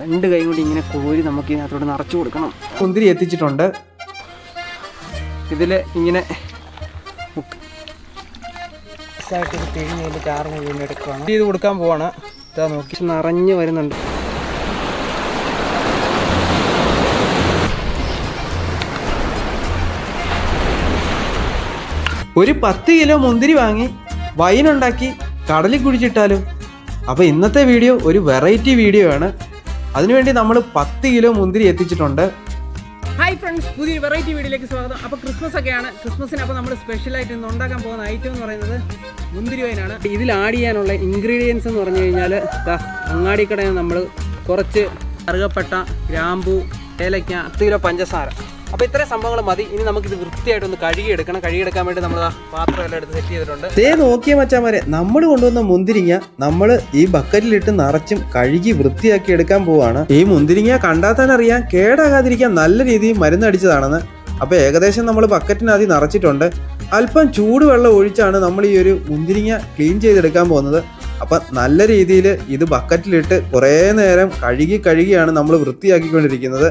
രണ്ട് കൈ കൊണ്ട് ഇങ്ങനെ കോരി നമുക്ക് ഇതിനകത്തോട്ട് നിറച്ചു കൊടുക്കണം. മുന്തിരി എത്തിച്ചിട്ടുണ്ട്. ഇതിൽ ഇങ്ങനെ ഇത് കൊടുക്കാൻ പോവാണ്. ഇതാ നോക്കി. നിറഞ്ഞു വരുന്നുണ്ട്. ഒരു പത്ത് കിലോ മുന്തിരി വാങ്ങി വൈനുണ്ടാക്കി കടലിൽ കുഴിച്ചിട്ടാലും. അപ്പോൾ ഇന്നത്തെ വീഡിയോ ഒരു വെറൈറ്റി വീഡിയോ ആണ്. അതിനുവേണ്ടി നമ്മൾ പത്ത് കിലോ മുന്തിരി എത്തിച്ചിട്ടുണ്ട്. ഹായ് ഫ്രണ്ട്സ് പുതിയൊരു വെറൈറ്റി വീഡിയോയിലേക്ക് സ്വാഗതം. അപ്പോൾ ക്രിസ്മസ് ഒക്കെയാണ്. ക്രിസ്മസിന് അപ്പോൾ നമ്മൾ സ്പെഷ്യലായിട്ട് ഇന്ന് ഉണ്ടാക്കാൻ പോകുന്ന ഐറ്റം എന്ന് പറയുന്നത് മുന്തിരി വൈനാണ് ഇതിൽ ആഡ് ചെയ്യാനുള്ള ഇൻഗ്രീഡിയൻസ് എന്ന് പറഞ്ഞു കഴിഞ്ഞാൽ അങ്ങാടിക്കടയിൽ കടയിൽ നമ്മൾ കുറച്ച് കറുകപ്പെട്ട ഗ്രാമ്പു ഏലയ്ക്ക പത്ത് കിലോ പഞ്ചസാര. അപ്പോൾ ഇത്രയും സംഭവങ്ങൾ മതി. ഇനി നമുക്കിത് വൃത്തിയായിട്ടൊന്ന് കഴുകിയെടുക്കണം. കഴുകിയെടുക്കാൻ വേണ്ടി നമ്മൾ പാത്രം എല്ലാം എടുത്ത് സെറ്റ് ചെയ്തിട്ടുണ്ട്. ദേ നോക്കിയ മച്ചാമാരെ. നമ്മൾ കൊണ്ടുവന്ന മുന്തിരിങ്ങ നമ്മൾ ഈ ബക്കറ്റിലിട്ട് നിറച്ചും കഴുകി വൃത്തിയാക്കി എടുക്കാൻ പോവാണ്. ഈ മുന്തിരിങ്ങ കണ്ടാൽ തന്നെ അറിയാം കേടാകാതിരിക്കാൻ നല്ല രീതിയിൽ മരുന്നടിച്ചതാണെന്ന് അപ്പോൾ ഏകദേശം നമ്മൾ ബക്കറ്റിനകത്ത് നിറച്ചിട്ടുണ്ട്. അല്പം ചൂടുവെള്ളം ഒഴിച്ചാണ് നമ്മൾ ഈ ഒരു മുന്തിരിങ്ങ ക്ലീൻ ചെയ്തെടുക്കാൻ പോകുന്നത്. അപ്പം നല്ല രീതിയിൽ ഇത് ബക്കറ്റിലിട്ട് കുറേ നേരം കഴുകി കഴുകിയാണ് നമ്മൾ വൃത്തിയാക്കിക്കൊണ്ടിരിക്കുന്നത്.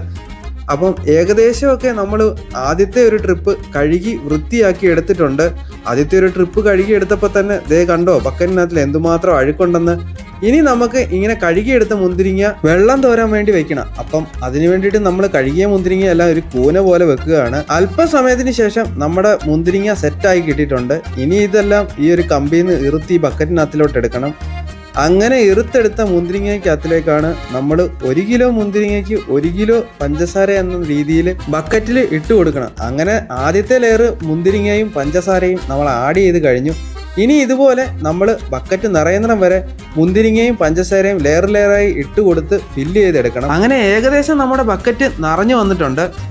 അപ്പം ഏകദേശമൊക്കെ നമ്മൾ ആദ്യത്തെ ഒരു ട്രിപ്പ് കഴുകി വൃത്തിയാക്കി എടുത്തിട്ടുണ്ട്. ആദ്യത്തെ ഒരു ട്രിപ്പ് കഴുകി എടുത്തപ്പോൾ തന്നെ ദേ കണ്ടോ ബക്കറ്റിനകത്തിൽ എന്തുമാത്രം അഴുക്കുണ്ടെന്ന്. ഇനി നമുക്ക് ഇങ്ങനെ കഴുകിയെടുത്ത മുന്തിരിങ്ങ വെള്ളം തോരാൻ വേണ്ടി വെക്കണം. അപ്പം അതിനു വേണ്ടിയിട്ട് നമ്മൾ കഴുകിയ മുന്തിരിങ്ങ എല്ലാം ഒരു കൂന പോലെ വെക്കുകയാണ്. അല്പസമയത്തിന് ശേഷം നമ്മുടെ മുന്തിരിങ്ങ സെറ്റായി കിട്ടിയിട്ടുണ്ട്. ഇനി ഇതെല്ലാം ഈ ഒരു കമ്പിയിൽ നിന്ന് ഇറുത്തി ബക്കറ്റിനകത്തിലോട്ട് എടുക്കണം. അങ്ങനെ ഇറുത്തെടുത്ത മുന്തിരിങ്ങയ്ക്കകത്തിലേക്കാണ് നമ്മൾ ഒരു കിലോ മുന്തിരിങ്ങയ്ക്ക് ഒരു കിലോ പഞ്ചസാര എന്ന രീതിയിൽ ബക്കറ്റിൽ ഇട്ട് കൊടുക്കണം. അങ്ങനെ ആദ്യത്തെ ലെയർ മുന്തിരിങ്ങയും പഞ്ചസാരയും നമ്മൾ ആഡ് ചെയ്ത് കഴിഞ്ഞു. ഇനി ഇതുപോലെ നമ്മൾ ബക്കറ്റ് നിറയുന്നിടം വരെ മുന്തിരിങ്ങയും പഞ്ചസാരയും ലെയർ ലെയറായി ഇട്ട് കൊടുത്ത് ഫില്ല് ചെയ്തെടുക്കണം. അങ്ങനെ ഏകദേശം നമ്മുടെ ബക്കറ്റ് നിറഞ്ഞു വന്നിട്ടുണ്ട്.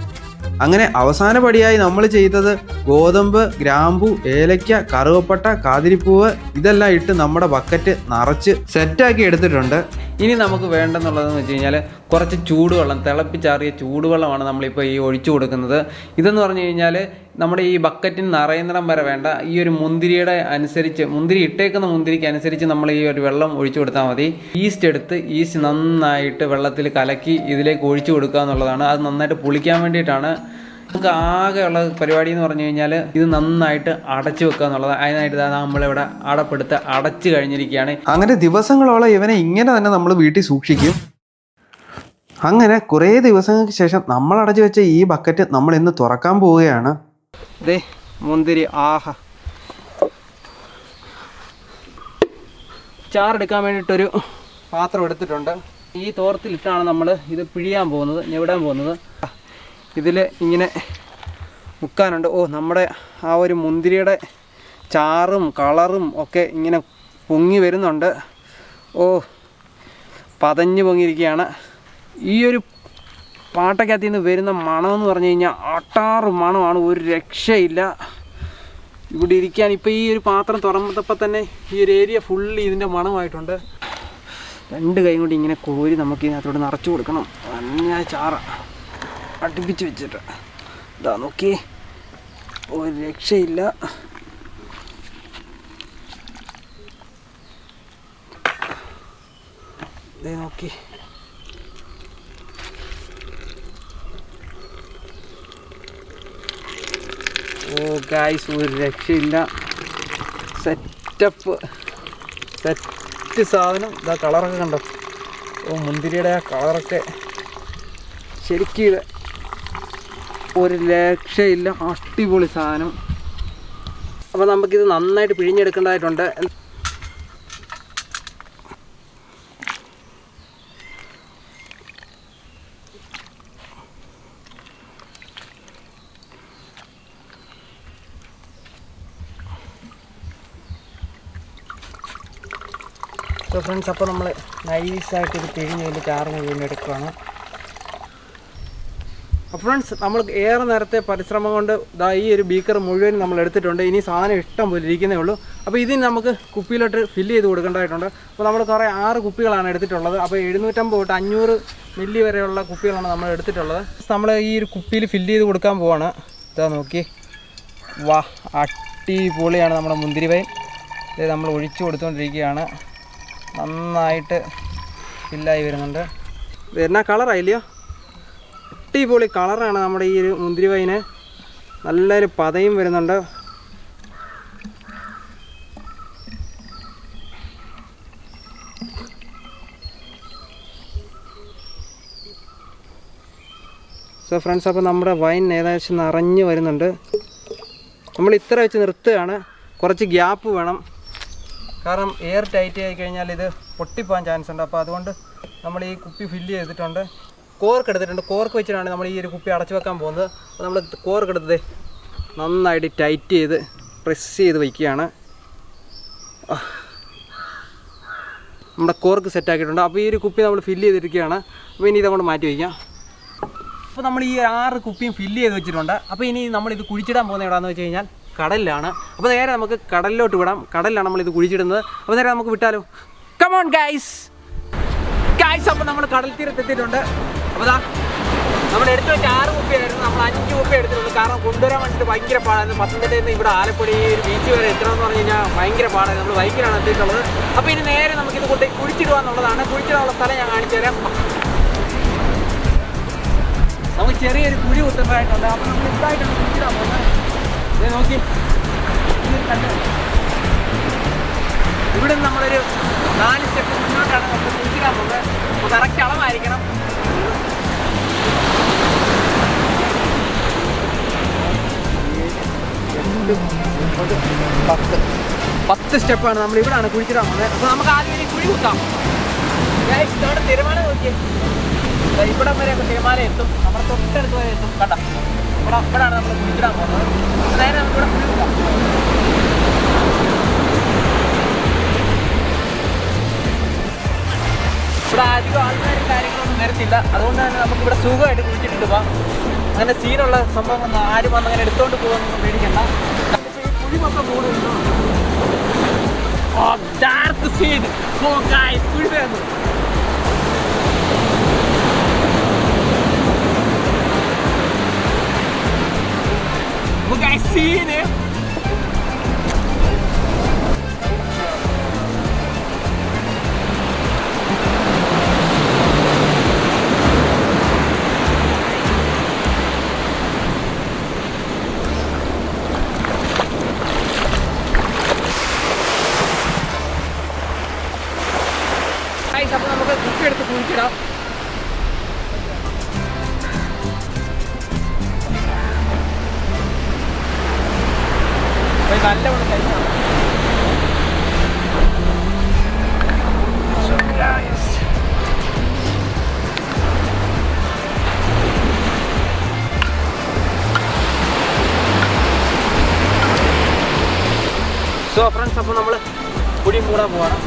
അങ്ങനെ അവസാന പടിയായി നമ്മൾ ചെയ്തത് ഗോതമ്പ് ഗ്രാമ്പു ഏലയ്ക്ക കറുവപ്പട്ട കാതിരിപ്പൂവ് ഇതെല്ലാം ഇട്ട് നമ്മുടെ ബക്കറ്റ് നിറച്ച് സെറ്റാക്കി എടുത്തിട്ടുണ്ട്. ഇനി നമുക്ക് വേണ്ടെന്നുള്ളതെന്ന് വെച്ച് കഴിഞ്ഞാൽ കുറച്ച് ചൂടുവെള്ളം തിളപ്പിച്ചാറിയ ചൂടുവെള്ളമാണ് നമ്മളിപ്പോൾ ഈ ഒഴിച്ചു കൊടുക്കുന്നത്. ഇതെന്ന് പറഞ്ഞു കഴിഞ്ഞാൽ നമ്മുടെ ഈ ബക്കറ്റിന് നിറയുന്നിടം വരെ വേണ്ട. ഈ ഒരു മുന്തിരിയുടെ അനുസരിച്ച് മുന്തിരി ഇട്ടേക്കുന്ന മുന്തിരിക്ക് അനുസരിച്ച് നമ്മൾ ഈ ഒരു വെള്ളം ഒഴിച്ചു കൊടുത്താൽ മതി. ഈസ്റ്റ് എടുത്ത് ഈസ്റ്റ് നന്നായിട്ട് വെള്ളത്തിൽ കലക്കി ഇതിലേക്ക് ഒഴിച്ചു കൊടുക്കുക എന്നുള്ളതാണ് അത് നന്നായിട്ട് പുളിക്കാൻ വേണ്ടിയിട്ടാണ്. നമുക്ക് ആകെയുള്ള പരിപാടി എന്ന് പറഞ്ഞു കഴിഞ്ഞാൽ ഇത് നന്നായിട്ട് അടച്ചു വെക്കുക എന്നുള്ളത്. അതിനായിട്ട് നമ്മളിവിടെ അടപ്പെടുത്ത് അടച്ചു കഴിഞ്ഞിരിക്കുകയാണ്. അങ്ങനെ ദിവസങ്ങളോളം ഇവനെ ഇങ്ങനെ തന്നെ നമ്മൾ വീട്ടിൽ സൂക്ഷിക്കും. അങ്ങനെ കുറേ ദിവസങ്ങൾക്ക് ശേഷം നമ്മൾ അടച്ചു വെച്ച ഈ ബക്കറ്റ് നമ്മൾ ഇന്ന് തുറക്കാൻ പോവുകയാണ്. ദേ മുന്തിരി ആഹ. ചാറെടുക്കാൻ വേണ്ടിയിട്ടൊരു പാത്രം എടുത്തിട്ടുണ്ട്. ഈ തോർത്തിലിട്ടാണ് നമ്മൾ ഇത് പിഴിയാൻ പോകുന്നത് ഞെവിടാൻ പോകുന്നത്. ഇതിൽ ഇങ്ങനെ മുക്കാനുണ്ട്. ഓ നമ്മുടെ ആ ഒരു മുന്തിരിയുടെ ചാറും കളറും ഒക്കെ ഇങ്ങനെ പൊങ്ങി വരുന്നുണ്ട്. ഓ പതഞ്ഞു പൊങ്ങിയിരിക്കുകയാണ്. ഈ ഒരു പാട്ടക്കകത്ത് നിന്ന് വരുന്ന മണമെന്ന് പറഞ്ഞു കഴിഞ്ഞാൽ അട്ടാറ് മണമാണ്. ഒരു രക്ഷയില്ല. ഇവിടെ ഇരിക്കാൻ ഇപ്പോൾ ഈ ഒരു പാത്രം തുറന്നപ്പോൾ തന്നെ ഈ ഒരു ഏരിയ ഫുള്ളി ഇതിന്റെ മണമായിട്ടുണ്ട്. രണ്ട് കൈ കൊണ്ട് ഇങ്ങനെ കോരി നമുക്ക് ഇതിനകത്തോട് നിറച്ചു കൊടുക്കണം. നല്ല ചാറ. അടുപ്പിച്ച് വെച്ചിട്ട്. ഇതാ നോക്കി. ഒരു രക്ഷയില്ല. നോക്കി. ഓ ഗായ്സ് ഒരു രക്ഷയില്ല. സെറ്റപ്പ് സെറ്റ് സാധനം. ഇതാ കളറൊക്കെ കണ്ടോ? ഓ മുന്തിരിയുടെ ആ കളറൊക്കെ. ശരിക്കും ഒരു രക്ഷയില്ല. അടിപൊളി സാധനം. അപ്പോൾ നമുക്കിത് നന്നായിട്ട് പിഴിഞ്ഞെടുക്കേണ്ടതായിട്ടുണ്ട്. സോ ഫ്രണ്ട്സ് അപ്പോൾ നമ്മൾ നൈസായിട്ട് ഇത് പിഴിഞ്ഞ് ഇതിന്റെ ചാറ് മുഴുവൻ എടുക്കുകയാണ് അപ്പോൾ ഫ്രണ്ട്സ് നമ്മൾ ഏറെ നേരത്തെ പരിശ്രമം കൊണ്ട് ദാ ഈ ഒരു ബീക്കർ മുഴുവൻ നമ്മൾ എടുത്തിട്ടുണ്ട്. ഇനി സാധനം ഇഷ്ടം പോലെ ഇരിക്കുന്നേ ഉള്ളൂ. അപ്പോൾ ഇതിന് നമുക്ക് കുപ്പിയിലോട്ട് ഫില്ല് ചെയ്ത് കൊടുക്കേണ്ടതായിട്ടുണ്ട്. അപ്പോൾ നമ്മൾ കുറേ ആറ് കുപ്പികളാണ് എടുത്തിട്ടുള്ളത്. അപ്പോൾ എഴുന്നൂറ്റമ്പത് തൊട്ട് അഞ്ഞൂറ് മില്ലി വരെയുള്ള കുപ്പികളാണ് നമ്മൾ എടുത്തിട്ടുള്ളത്. നമ്മൾ ഈ ഒരു കുപ്പിയിൽ ഫില്ല് ചെയ്ത് കൊടുക്കാൻ പോവാണ്. ഇതാ നോക്കി. വാ അടിപൊളിയാണ് നമ്മുടെ മുന്തിരി വൈൻ ഇത് നമ്മൾ ഒഴിച്ചു കൊടുത്തുകൊണ്ടിരിക്കുകയാണ് നന്നായിട്ട് ഫില്ലായി വരുന്നുണ്ട്. എന്നാ കളറായില്ലയോ അടിപൊളി കളറാണ് നമ്മുടെ ഈ ഒരു മുന്തിരി വൈന്. നല്ലൊരു പതയും വരുന്നുണ്ട്. സോ ഫ്രണ്ട്സ് അപ്പോൾ നമ്മുടെ വൈൻ ഏകദേശം നിറഞ്ഞു വരുന്നുണ്ട്. നമ്മൾ ഇത്ര വെച്ച് നിർത്തുകയാണ്. കുറച്ച് ഗ്യാപ്പ് വേണം. കാരണം എയർ ടൈറ്റ് ആയി കഴിഞ്ഞാൽ ഇത് പൊട്ടിപ്പോകാൻ ചാൻസ് ഉണ്ട്. അപ്പോൾ അതുകൊണ്ട് നമ്മൾ ഈ കുപ്പി ഫില്ല് ചെയ്തിട്ടുണ്ട്. കോർക്ക് എടുത്തിട്ടുണ്ട്. കോർക്ക് വെച്ചിട്ടാണ് നമ്മൾ ഈ ഒരു കുപ്പി അടച്ചു വെക്കാൻ പോകുന്നത്. അപ്പോൾ നമ്മൾ കോർക്ക് എടുത്തത് നന്നായിട്ട് ടൈറ്റ് ചെയ്ത് പ്രസ് ചെയ്ത് വയ്ക്കുകയാണ്. നമ്മുടെ കോർക്ക് സെറ്റാക്കിയിട്ടുണ്ട് അപ്പോൾ ഈ ഒരു കുപ്പി നമ്മൾ ഫില്ല് ചെയ്തിരിക്കുകയാണ്. അപ്പോൾ ഇനി ഇതങ്ങോട്ട് മാറ്റി വയ്ക്കാം. അപ്പോൾ നമ്മൾ ഈ ആറ് കുപ്പിയും ഫില്ല് ചെയ്ത് വെച്ചിട്ടുണ്ട്. അപ്പോൾ ഇനി നമ്മൾ ഇത് കുഴിച്ചിടാൻ പോകുന്ന എവിടെയാണെന്ന് വെച്ച് കഴിഞ്ഞാൽ കടലിലാണ്. അപ്പോൾ നേരെ നമുക്ക് കടലിലോട്ട് വിടാം. കടലിലാണ് നമ്മൾ ഇത് കുഴിച്ചിടുന്നത്. അപ്പോൾ നേരെ നമുക്ക് വിട്ടാലോ? കമോൺ ഗൈസ് ഗൈസ് അപ്പോൾ നമ്മൾ കടൽ തീരത്ത് എത്തിയിട്ടുണ്ട്. അപ്പോൾ ദാ നമ്മൾ എടുത്തു വെച്ച ആറ് കുപ്പിയായിരുന്നു. നമ്മൾ അഞ്ച് കുപ്പി എടുത്തിരുന്നു കാരണം കൊണ്ടുവരാൻ വേണ്ടിയിട്ട് ഭയങ്കര പാടായിരുന്നു. പത്തനംതിട്ടയിൽ നിന്ന് ഇവിടെ ആലപ്പുഴ ഒരു ബീച്ച് വരെ എത്തണമെന്ന് പറഞ്ഞു കഴിഞ്ഞാൽ ഭയങ്കര പാടായിരുന്നു. നമ്മൾ ബൈക്കിലാണ് എത്തിയിട്ടുള്ളത്. അപ്പോൾ ഇനി നേരെ നമുക്കിത് കൊണ്ട് കുഴിച്ചിടുക എന്നുള്ളതാണ് കുഴിച്ചിടാനുള്ള സ്ഥലം ഞാൻ കാണിച്ചു തരാം. നമുക്ക് ചെറിയൊരു കുഴി കുത്തപ്പായിട്ടുണ്ട് അപ്പോൾ നമ്മൾ ഇതായിട്ടാണ് കുഴിച്ചിടാൻ പോകുന്നത്. നോക്കി. ഇവിടെ നമ്മളൊരു നാല് സ്റ്റെപ്പ് മുന്നോട്ടാണ് നമ്മൾ സൂക്ഷിക്കാൻ പോകുന്നത്. അപ്പോൾ കറക്റ്റ് അളവായിരിക്കണം. പത്ത് പത്ത് സ്റ്റെപ്പാണ് നമ്മൾ ഇവിടെയാണ് കുഴിച്ചിടാൻ പോകുന്നത്. അപ്പോൾ നമുക്ക് ആദ്യം കുഴി കുത്താം. ഇവിടെ തിരുമാല നോക്കിയേ. ഇവിടം വരെ തിരുമാല എത്തും. നമ്മുടെ തൊട്ടടുത്ത് വരെ എത്തും. കണ്ട? ഇവിടെ ഇവിടാണ് നമ്മൾ കുഴിച്ചിടാൻ പോകുന്നത്. അതായത് നമുക്ക് ഇവിടെ കുളിക്കാം അധികം ആൾക്കാരും കാര്യങ്ങളൊന്നും വരത്തില്ല. അതുകൊണ്ട് തന്നെ നമുക്ക് ഇവിടെ സുഖമായിട്ട് കുടിച്ചിട്ടുണ്ട് പോവാം അങ്ങനെ സീനുള്ള സംഭവം ആരും വന്ന് അങ്ങനെ എടുത്തോണ്ട് പോകുന്നൊന്നും പേടിക്കണ്ട. കുഴി? സോ ഫ്രണ്ട്സ് അപ്പോൾ നമ്മൾ കുടിയും മൂടാൻ പോവാണ്.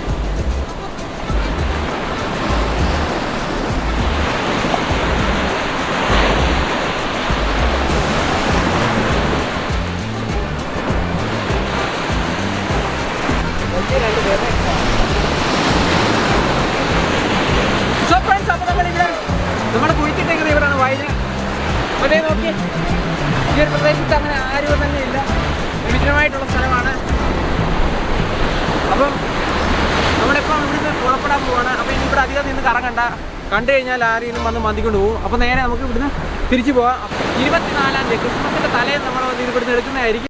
സോ ഫ്രണ്ട്സ് അപ്പോൾ നമ്മൾ ഇവിടെ നമ്മൾ കുഴിച്ചിട്ടേക്കുന്നത് ഇവിടെയാണ് വയൽ. ഈ ഒരു പ്രദേശത്ത് അങ്ങനെ ആരും തന്നെ ഇല്ല വിജനമായിട്ടുള്ള സ്ഥലമാണ് അപ്പം നമ്മളിപ്പം ഇവിടുന്ന് പോവാണ് അപ്പോൾ ഇനി ഇവിടെ അധികം നിന്ന് കറങ്ങണ്ട. കണ്ടു കഴിഞ്ഞാൽ ആരെങ്കിലും വന്ന് മന്തിക്കൊണ്ട് പോകും. അപ്പോൾ നേരെ നമുക്ക് ഇവിടുന്ന് തിരിച്ചു പോവാം. ഇരുപത്തിനാലാം തീയതി ക്രിസ്മസിന്റെ തലേന്ന് നമ്മൾ ഇവിടുന്ന് എടുക്കുന്നതായിരിക്കും.